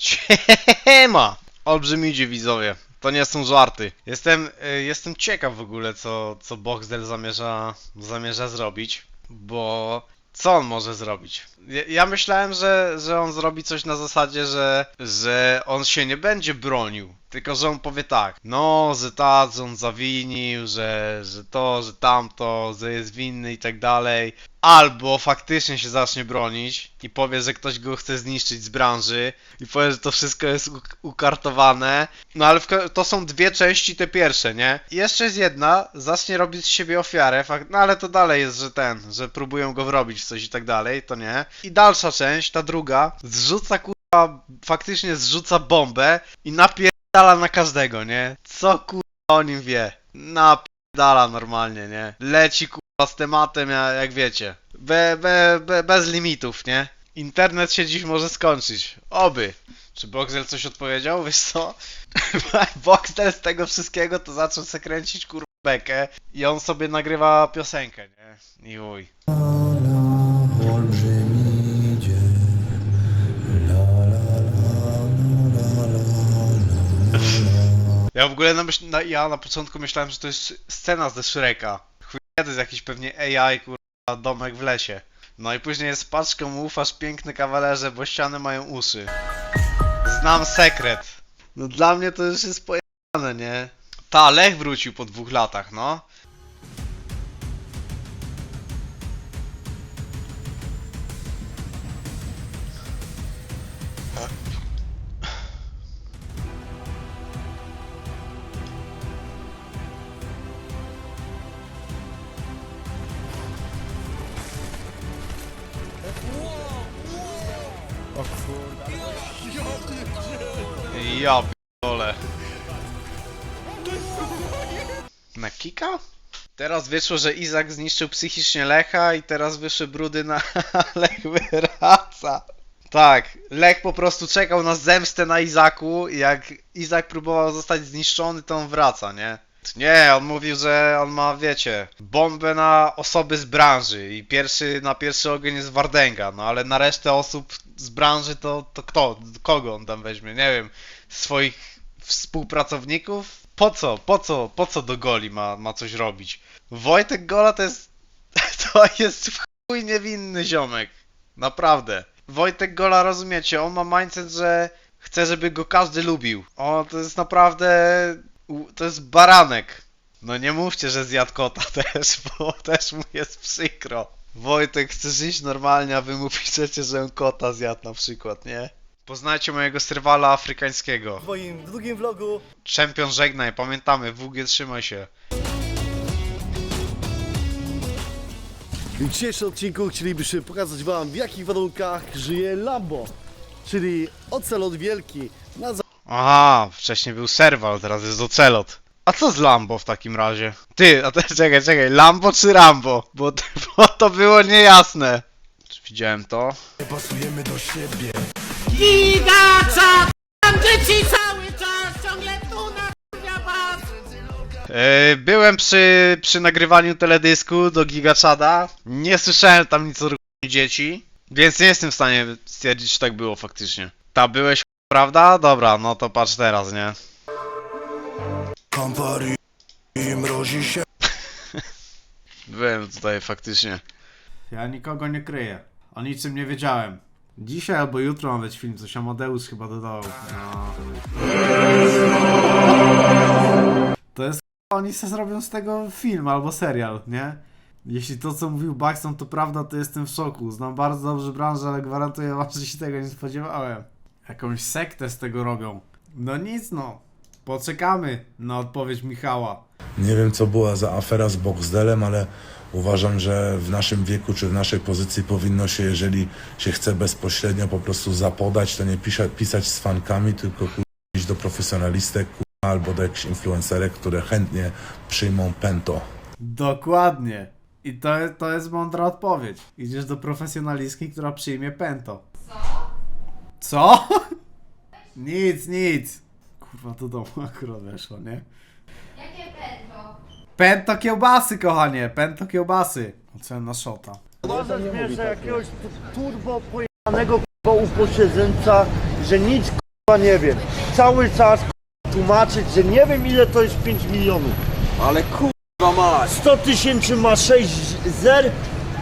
Siema! Olbrzymidzie widzowie. To nie są żarty. Jestem, y, jestem ciekaw w ogóle, co, co Boxdel zamierza, zamierza zrobić, bo co on może zrobić? Ja, ja myślałem, że, że on zrobi coś na zasadzie, że, że on się nie będzie bronił, tylko że on powie tak, no, że tak, że on zawinił, że, że to, że tamto, że jest winny i tak dalej, albo faktycznie się zacznie bronić i powie, że ktoś go chce zniszczyć z branży i powie, że to wszystko jest ukartowane. No ale to są dwie części, te pierwsze, nie? I jeszcze jest jedna, zacznie robić z siebie ofiarę, fakt, no ale to dalej jest, że ten, że próbują go wrobić w coś i tak dalej, to nie. I dalsza część, ta druga, zrzuca kurwa, faktycznie zrzuca bombę i napierdala na każdego, nie? Co kurwa o nim wie? Napierdala normalnie, nie? Leci kurwa z tematem, ja- jak wiecie. Be, be, be, bez limitów, nie? Internet się dziś może skończyć. Oby. Czy Boxel coś odpowiedział? Wiesz co? Boxel z tego wszystkiego to zaczął se kręcić kurwa bekę i on sobie nagrywa piosenkę, nie? I uj. Ja w ogóle na myśl, na, ja na początku myślałem, że to jest scena ze Shreka. Chuj, to jest jakiś pewnie AI, kurwa, domek w lesie. No i później jest paczką ufasz piękny kawalerze, bo ściany mają uszy. Znam sekret. No dla mnie to już jest pojechane, nie? Ta, Lech wrócił po dwóch latach, no. Ja p***ole. Na kika? Teraz wyszło, że Izak zniszczył psychicznie Lecha i teraz wyszły brudy na Lech wraca. Tak, Lech po prostu czekał na zemstę na Izaku jak Izak próbował zostać zniszczony, to on wraca, nie? Nie, on mówił, że on ma, wiecie, bombę na osoby z branży i pierwszy, na pierwszy ogień jest Wardęga, no ale na resztę osób z branży to, to kto? Kogo on tam weźmie? Nie wiem, swoich współpracowników? Po co? Po co? Po co do goli ma, ma coś robić? Wojtek Gola to jest, to jest chuj niewinny ziomek. Naprawdę. Wojtek Gola, rozumiecie, on ma mindset, że chce, żeby go każdy lubił. O, to jest naprawdę... u- To jest baranek. No nie mówcie, że zjadł kota też, bo też mu jest przykro. Wojtek, chcesz iść normalnie, a wy mu piszecie, że on kota zjadł na przykład, nie? Poznajcie mojego serwala afrykańskiego. W moim drugim vlogu Czempion żegnaj, pamiętamy, WG trzymaj się. w dzisiejszym odcinku chcielibyśmy pokazać wam w jakich warunkach żyje Lambo Czyli ocelot wielki na za... Aha, wcześniej był serwal, teraz jest ocelot. A co z Lambo w takim razie? Ty, a te, czekaj, czekaj, Lambo czy Rambo? Bo, bo to było niejasne. Czy widziałem to? Pasujemy do siebie. Gigacza! Tam dzieci cały czas ciągle tu na was! Yy, byłem przy, przy nagrywaniu teledysku do Gigachada. Nie słyszałem tam nic o ruchu dzieci, więc nie jestem w stanie stwierdzić, czy tak było faktycznie. Ta byłeś, prawda? Dobra, no to patrz teraz, nie? Kampari i mrozi się. Byłem tutaj faktycznie. Ja nikogo nie kryję. O niczym nie wiedziałem. Dzisiaj albo jutro ma być film, coś Amadeusz chyba dodał. No. To jest oni se zrobią z tego film albo serial, nie? Jeśli to co mówił Baxton to prawda, to jestem w szoku. Znam bardzo dobrze branżę, ale gwarantuję wam, że się tego nie spodziewałem. Jakąś sektę z tego robią. No nic no. Poczekamy na odpowiedź Michała. Nie wiem, co była za afera z Boxdelem, ale uważam, że w naszym wieku czy w naszej pozycji powinno się, jeżeli się chce bezpośrednio po prostu zapodać, to nie pisać, pisać z fankami, tylko kurwa, iść do profesjonalistek albo do jakichś influencerek, które chętnie przyjmą pento. Dokładnie. I to, jest- to jest mądra odpowiedź. Idziesz do profesjonalistki, która przyjmie pento. Co? nic, nic. Kurwa, do domu akurat weszło, nie? Jakie pęto? Pento kiełbasy, kochanie. Pento kiełbasy. Ocena szota. Można zmierza jakiegoś tu- turbo pojechanego k***a upośledzeńca, że nic k***a nie wiem. Cały czas k***a, tłumaczyć, że nie wiem ile to jest 5 milionów. Ale kurwa mać! 100 tysięcy ma 6 zer,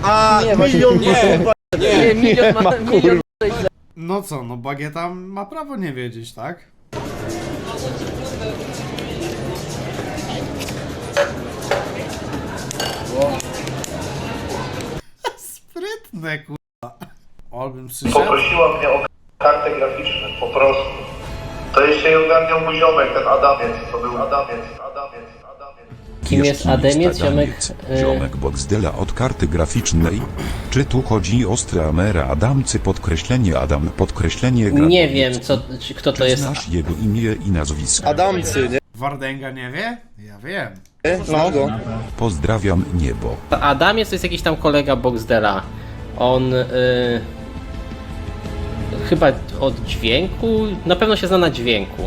a milion Nie. kurwa, Nie, milion ma, milion No co, no Bagieta ma prawo nie wiedzieć, tak? Sprytne kurwa. Przyszedł. Poprosiła mnie o kartę graficzną, po prostu. To jeszcze nie ogarniał mój ziomek, ten Adamiec, to był Adamiec, Adamiec. Kim jest Ademiec, ziomek? y, Ziomek Boxdela od karty graficznej. Czy tu chodzi o Stramera Adamcy podkreślenie Adam podkreślenie Nie wiem, co, czy, kto to Czy jest. znasz jego imię i nazwisko? Adamcy, nie? Wardęga nie wie? Ja wiem. No, go. Pozdrawiam niebo. Adamiec to jest jakiś tam kolega Boxdela. On y, chyba od dźwięku, na pewno się zna na dźwięku.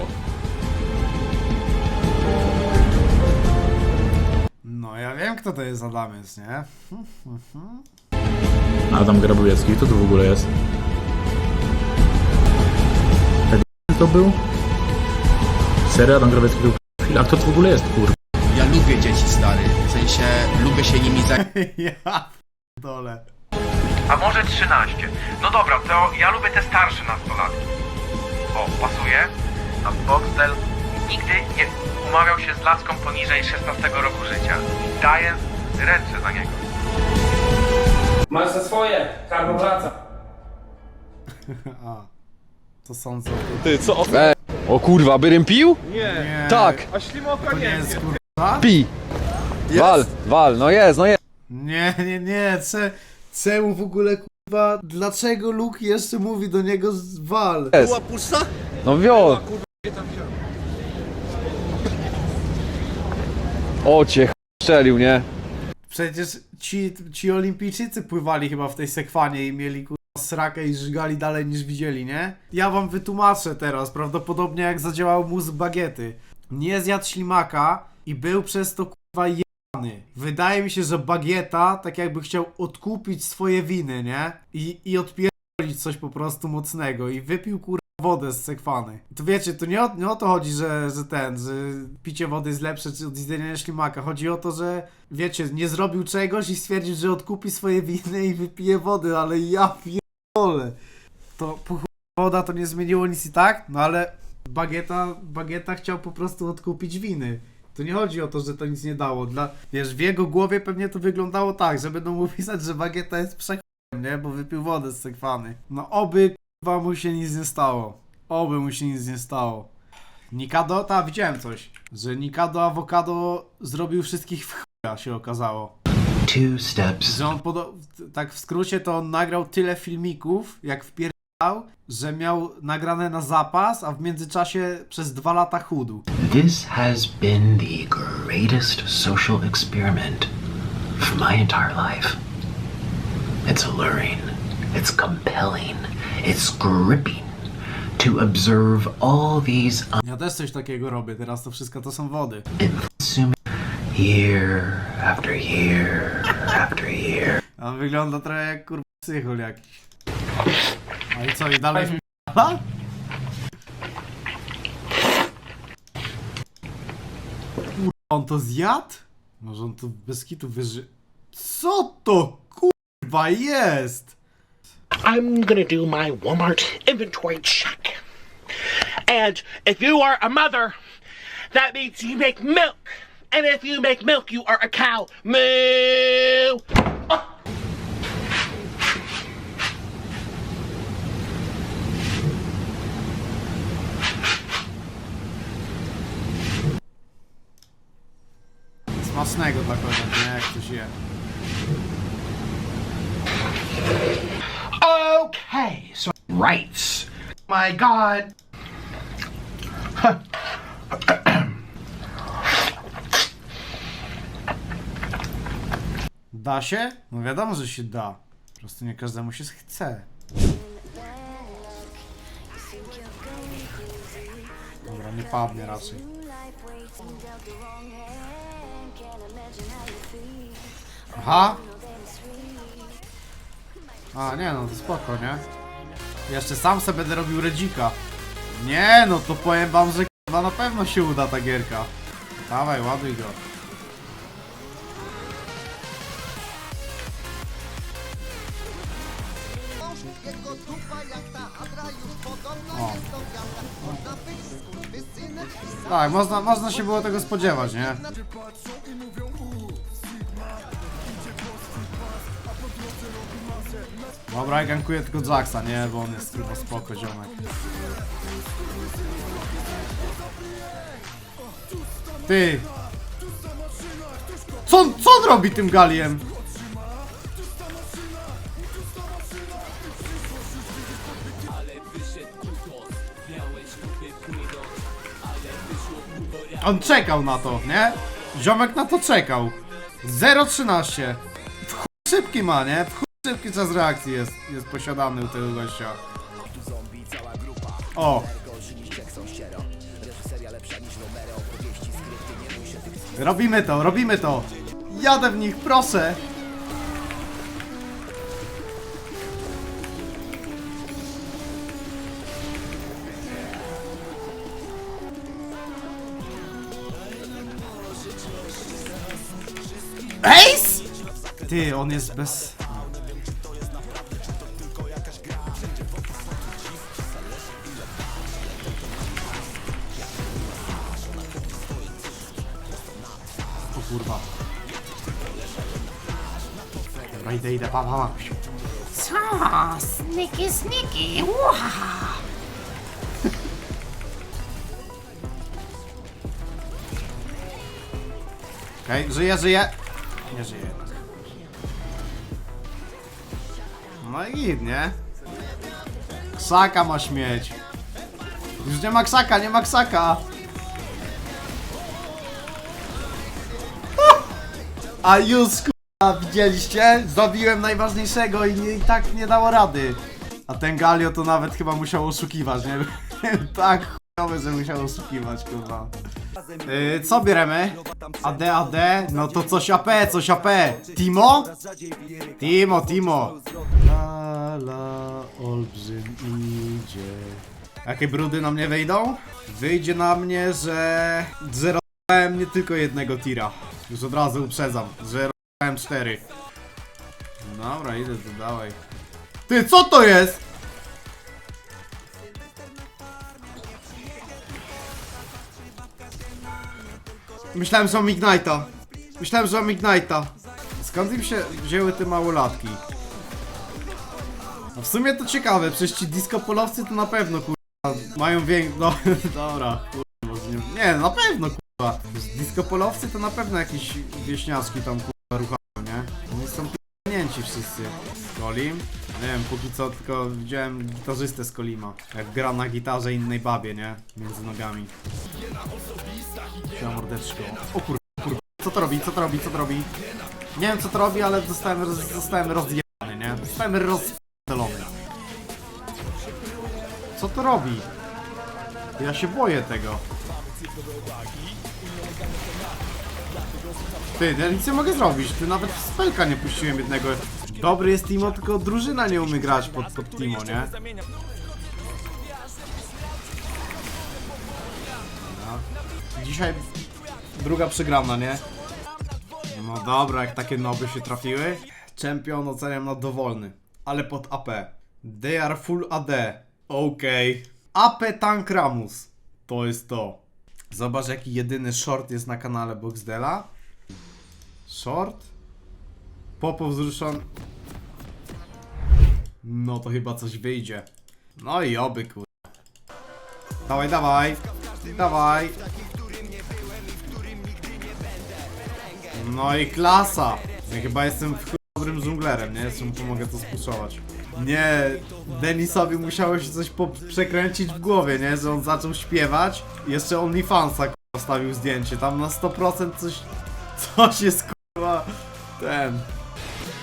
Wiem kto to jest Adamiec, nie? Adam Grabujewski, kto to w ogóle jest? Tak to był? Serio, Adam Grabujewski był pedofil? A kto to w ogóle jest, kurwa? Ja lubię dzieci stary, w sensie lubię się nimi zająć. ja dole. A może 13? No dobra, to ja lubię te starsze nastolatki. O, pasuje. A Boxdel nigdy nie umawiał się z laską poniżej 16 roku życia. I daję ręce za niego. Masz za swoje, karbo wraca. A. To są co? Ty, co? O kurwa, byrym pił? Nie. Tak. To nie jest kurwa? Pi. Wal, wal, no jest, no jest. Nie, nie, nie, cze, czemu w ogóle kurwa, dlaczego Luke jeszcze mówi do niego z wal? Była pusta? No wio. O cię ch- strzelił, nie? Przecież ci, ci olimpijczycy pływali chyba w tej sekwanie i mieli kurwa srakę i żygali dalej niż widzieli, nie? Ja wam wytłumaczę teraz, prawdopodobnie jak zadziałał mózg bagiety. Nie zjadł ślimaka i był przez to kurwa jebany. Wydaje mi się, że bagieta tak jakby chciał odkupić swoje winy, nie? I, i odpierdolić coś po prostu mocnego i wypił kurwa wodę z sekwany. To wiecie, to nie o, nie o to chodzi, że, że ten, że picie wody jest lepsze od zjedzenia ślimaka. Chodzi o to, że wiecie, nie zrobił czegoś i stwierdził, że odkupi swoje winy i wypije wody, ale ja pierdolę. To woda to nie zmieniło nic i tak, no ale bagieta, bagieta chciał po prostu odkupić winy. To nie chodzi o to, że to nic nie dało. Dla, wiesz, w jego głowie pewnie to wyglądało tak, że będą mu pisać, że bagieta jest przechodem, nie? Bo wypił wodę z sekwany. No oby Chyba mu się nic nie stało. Oby mu się nic nie stało. Nikado, ta widziałem coś. Że Nikado Awokado zrobił wszystkich w chuja się okazało. Two steps. Że on podo- tak w skrócie to on nagrał tyle filmików, jak wpierdał, że miał nagrane na zapas, a w międzyczasie przez dwa lata chudł. This has been the greatest social experiment of my entire life. It's alluring, it's compelling, it's gripping to observe all these Ja też coś takiego robię, teraz to wszystko to są wody. unassuming year after year after year. On wygląda trochę jak kurwa psychol jakiś. A i co, i dalej? Kurwa, on to zjadł? Może on to bez kitu wyży... Co to kurwa jest? I'm gonna do my Walmart inventory check. And if you are a mother, that means you make milk. And if you make milk, you are a cow. Moo! My God. Da się? No wiadomo, że się da. Po prostu nie każdemu się chce. Dobra, nie padnie raczej. Aha! A, nie no, to spoko, nie? Jeszcze sam sobie będę robił redzika. Nie, no to powiem wam, że chyba na pewno się uda ta gierka. Dawaj, ładuj go. O. Tak, można, można się było tego spodziewać, nie? Dobra, ja gankuję tylko Jacksa, nie? Bo on jest chyba spoko, ziomek. Ty! Co, on- co on robi tym galiem? On czekał na to, nie? Ziomek na to czekał. 0,13. W chuj szybki ma, nie? W chuj szybki czas reakcji jest, jest posiadany u tego gościa. O! Robimy to, robimy to! Jadę w nich, proszę! Ace! Ty, on jest bez... Dobra, idę, idę, pa, pa, pa. Co? Sniki, sniki, ua! Okej, żyje, żyje. Nie żyje. No i git, nie? Ksaka ma śmieć. Już nie ma ksaka, nie ma ksaka. A już k***a, widzieliście? Zabiłem najważniejszego i, nie, i tak nie dało rady. A ten Galio to nawet chyba musiał oszukiwać, nie? tak chujowy, że musiał oszukiwać, kurwa. Yy, co bierzemy? AD, AD? No to coś AP, coś AP. Timo? Timo, Timo. La, la, olbrzym idzie. Jakie brudy na mnie wejdą? Wyjdzie na mnie, że zerowałem nie tylko jednego tira. Już od razu uprzedzam, że robiłem cztery. Dobra, idę tu. Ty, co to jest? Myślałem, że mam Ignite'a. Myślałem, że mam Ignite'a. Skąd im się wzięły te małolatki? No w sumie to ciekawe, przecież ci disco polowcy to na pewno kurwa mają większą... No, dobra, kurwa, z nim- nie, na pewno kurwa. Z disco polowcy to na pewno jakieś wieśniaczki tam kurwa p***nięci wszyscy. Kolim? Nie wiem, póki co tylko widziałem gitarzystę z Kolima. Jak gra na gitarze innej babie, nie? Między nogami. Siema mordeczko. O kurwa, kurwa. Co to robi, co to robi, co to robi? Nie wiem co to robi, ale zostałem, roz, zostałem rozjebany, nie? Zostałem rozpalony. Co to robi? Ja się boję tego. Ty, ja nic nie mogę zrobić. Ty nawet spelka nie puściłem jednego. Dobry jest Timo, tylko drużyna nie umie grać pod, pod Timo, nie? No. Dzisiaj druga przegrana, nie? No dobra, jak takie noby się trafiły. Champion oceniam na dowolny, ale pod AP. They are full AD. Okej. AP Tank Ramus. To jest to. Zobacz jaki jedyny short jest na kanale Boxdela. Short? Popo wzruszony. No to chyba coś wyjdzie. No i oby kur... Dawaj, dawaj. Dawaj. No i klasa. Ja chyba jestem w dobrym żonglerem, nie? Jeszcze mu pomogę to spuszować. Nie, Denisowi musiało się coś przekręcić w głowie, nie? Że on zaczął śpiewać jeszcze OnlyFansa k***a wstawił zdjęcie. Tam na 100% coś, coś jest ten.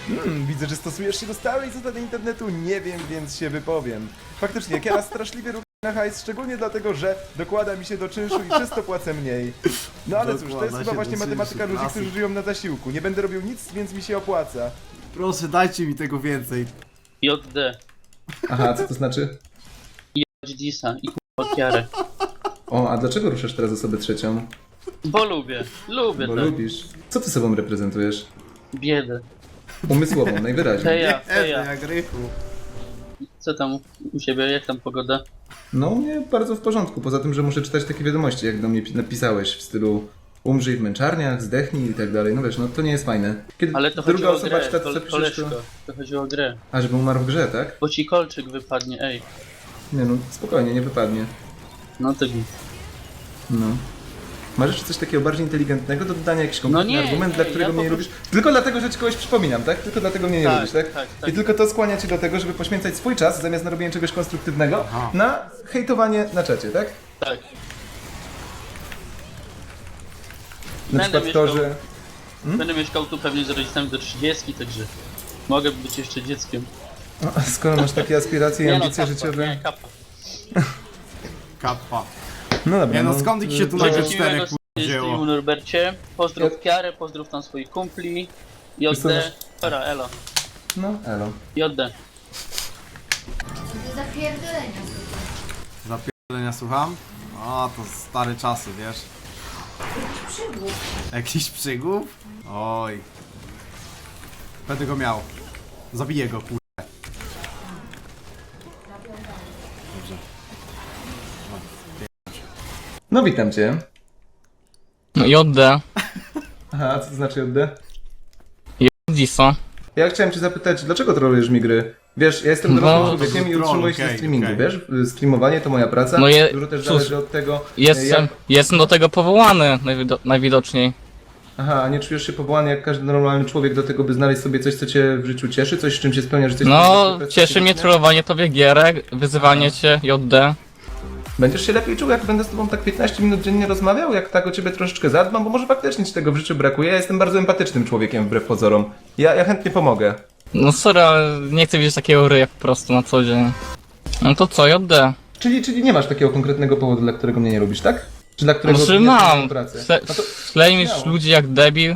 Hmm, widzę, że stosujesz się do starej zasady internetu, nie wiem, więc się wypowiem. Faktycznie, jak ja straszliwie rucham na hajs, szczególnie dlatego, że dokłada mi się do czynszu i przez to płacę mniej. No ale cóż, to Dokłada jest się chyba do właśnie matematyka czynszu, ludzi, którzy żyją na zasiłku. Nie będę robił nic, więc mi się opłaca. Proszę, dajcie mi tego więcej. JD. Aha, co to znaczy? Dzisa i Okiarę. O, a dlaczego ruszasz teraz osobę trzecią? Bo lubię, lubię Bo to. lubisz. Co ty sobą reprezentujesz? Biedę. Umysłową, najwyraźniej. Heja, Ewy, heja. jak rychu. Co tam u siebie, jak tam pogoda? No, nie, bardzo w porządku. Poza tym, że muszę czytać takie wiadomości, jak do mnie pi- napisałeś w stylu umrzyj w męczarniach, zdechnij i tak dalej. No wiesz, no to nie jest fajne. Kiedy Ale to druga chodziło o osoba grę, czyta to, co kole, piszesz, koleżko. to... To chodziło o grę. A, żeby umarł w grze, tak? Bo ci kolczyk wypadnie, ej. Nie no, spokojnie, nie wypadnie. No to git. No. Masz jeszcze coś takiego bardziej inteligentnego do dodania, jakiś konkretny No nie, argument, dla którego ja mnie nie lubisz? Tylko dlatego, że ci kogoś przypominam, tak? Tylko dlatego mnie nie Tak, lubisz, tak? tak, tak. I tylko to skłania cię do tego, żeby poświęcać swój czas, zamiast na robienie czegoś konstruktywnego, Aha. na hejtowanie na czacie, tak? Tak. Na Będę przykład mieszkał- to, że... Będę mieszkał tu pewnie z rodzicami do 30, także mogę być jeszcze dzieckiem. No, a skoro masz takie aspiracje i Nie no, ambicje kappa, życiowe... Nie, kappa. Kappa. No dobra, Nie no, skąd ich się tu nagle czterech kurwa, streamu, wzięło? Norbercie. Pozdrów Kiarę, pozdrów tam swoich kumpli. Wiesz co, JD. masz- Dobra, elo. No, elo. JD. Do zapierdolenia. Zapierdolenia słucham? O, to stare czasy, wiesz? Przygód. Jakiś przygód? Oj. Będę go miał. Zabiję go, kur... No witam cię. No JD. Aha, a co to znaczy oddech? Disa. Ja chciałem cię zapytać, dlaczego trolujesz mi gry? Wiesz, ja jestem No, dorosłym człowiekiem i troll, utrzymuję się okej, streamingu, okej. wiesz? Streamowanie to moja praca, No je- dużo też cóż, zależy od tego, Jestem, jak... jestem do tego powołany najwido najwidoczniej. Aha, a nie czujesz się powołany jak każdy normalny człowiek do tego, by znaleźć sobie coś, co cię w życiu cieszy, coś, z czym się spełniasz, coś No, coś cieszy mnie trollowanie tobie gierek, wyzywanie cię, JD. Będziesz się lepiej czuł, jak będę z tobą tak 15 minut dziennie rozmawiał, jak tak o ciebie troszeczkę zadbam, bo może faktycznie ci tego w życiu brakuje. Ja jestem bardzo empatycznym człowiekiem, wbrew pozorom. Ja, ja chętnie pomogę. No sorry, ale nie chcę widzieć takiego ryja po prostu na co dzień. No to co, JD? Czyli, czyli nie masz takiego konkretnego powodu, dla którego mnie nie lubisz, tak? Czy dla którego Znaczy nie chcesz mam. Fle- No to Flamisz śmiało. ludzi jak debil.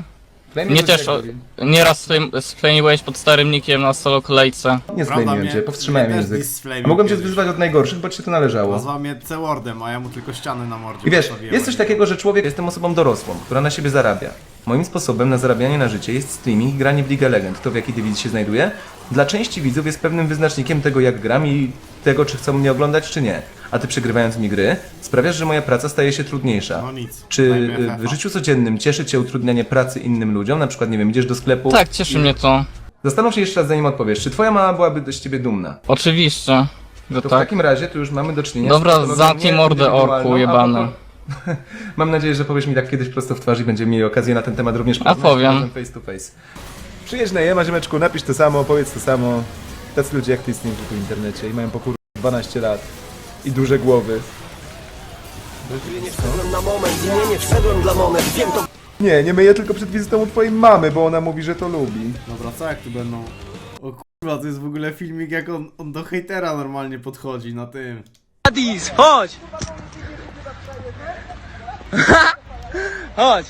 Flame Nie jest też o, nieraz sflamiłeś pod starym nickiem na solo kolejce. Nie Prawda, zflamiłem mnie- cię, powstrzymałem mnie też język. disflamił A mogłem cię kiedyś. wyzywać od najgorszych, bo ci się to należało. Nazwał mnie C-Wordem, a ja mu tylko ściany na mordzie I wiesz, postawiłem. jest coś takiego, że człowiek jestem osobą dorosłą, która na siebie zarabia. Moim sposobem na zarabianie na życie jest streaming i granie w League of Legends. To w jakiej dywizji się znajduje? Dla części widzów jest pewnym wyznacznikiem tego, jak gram i tego, czy chcą mnie oglądać, czy nie. A ty przegrywając mi gry, sprawiasz, że moja praca staje się trudniejsza. No nic. Czy dajmy FF-a. w życiu codziennym cieszy cię utrudnianie pracy innym ludziom? Na przykład, nie wiem, idziesz do sklepu. Tak, cieszy mnie to. Zastanów się jeszcze raz, zanim odpowiesz. Czy twoja mama byłaby z ciebie dumna? Oczywiście, że To w tak. takim razie tu już mamy do czynienia Dobra, z patologią zamknij nie mordę, orku a jebany. Mam nadzieję, że powiesz mi tak kiedyś prosto w twarz i będziemy mieli okazję na ten temat również porozmawiać face to face. Przyjedź na Jema, ziemeczku, napisz to samo, powiedz to samo. Tacy ludzie jak ty istnieją w internecie i mają po kur... 12 lat i duże głowy. Nie wszedłem na moment, nie, nie wszedłem dla moment, wiem to Nie, nie myję tylko przed wizytą u twojej mamy, bo ona mówi, że to lubi. Dobra, co jak tu będą? O kurwa, to jest w ogóle filmik jak on, on do hejtera normalnie podchodzi na tym. Adis, chodź! chodź!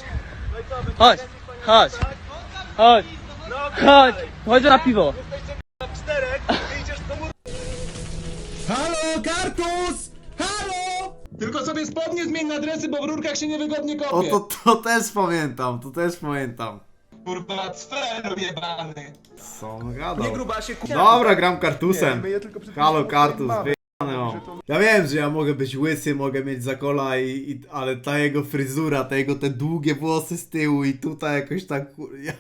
Chodź! Chodź! Chodź! Chodź! Chodź na piwo! Halo, Kartus! Halo! Tylko sobie spodnie zmień na dresy, bo w rurkach się niewygodnie O, to, to też pamiętam, to też pamiętam. Kurwa, cfelu jebany! Co on gadał? grubasie, Dobra, gram Nie, kartusem. Halo, kartus. Mam. Ja wiem, że ja mogę być łysy, mogę mieć zakola i, i ale ta jego fryzura, te jego te długie włosy z tyłu i tutaj jakoś tak kur- ja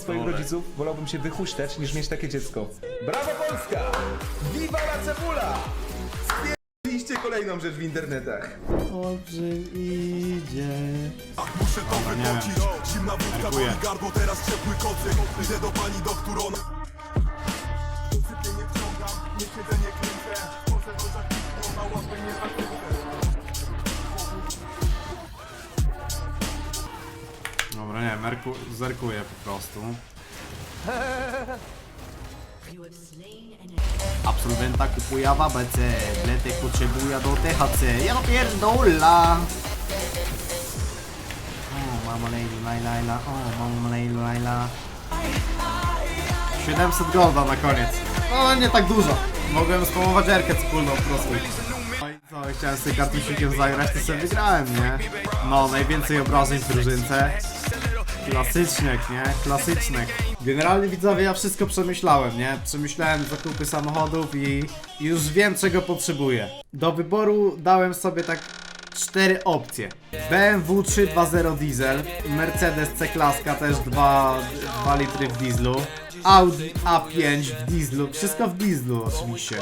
swoich rodziców wolałbym się wychuśtać niż mieć takie dziecko. Brawo Polska! Viva la cebula! Spierdzieliście kolejną rzecz w internetach. Olbrzym idzie. Dobra, nie wiem. Dziękuję. Dobra, nie, Merku zerkuję po prostu. Absolwenta kupuje w ABC, Bletek potrzebuje do THC, ja no pierdola! O, mama lejlu, laj, lajla, o, mama lejlu, lajla. 700 golda na koniec. No, nie tak dużo. Mogłem spamować erkę wspólną po prostu. No co, chciałem sobie kartusikiem zagrać, to sobie wygrałem, nie? No, najwięcej obrażeń w drużynce. Klasycznek, nie? Klasycznek. Generalnie widzowie, ja wszystko przemyślałem, nie? Przemyślałem zakupy samochodów i już wiem czego potrzebuję. Do wyboru dałem sobie tak cztery opcje. BMW 3.2.0 diesel, Mercedes C-klaska też 2, 2 litry w dieslu, Audi A5 w dieslu, wszystko w dieslu oczywiście.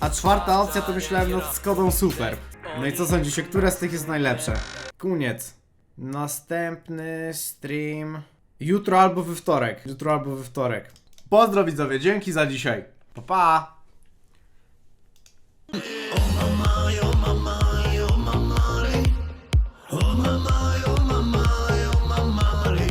A czwarta opcja to myślałem nad Skodą Super. No i co sądzicie, które z tych jest najlepsze? Koniec. Następny stream. Jutro albo we wtorek. Jutro albo we wtorek. Pozdro widzowie, dzięki za dzisiaj. Pa pa!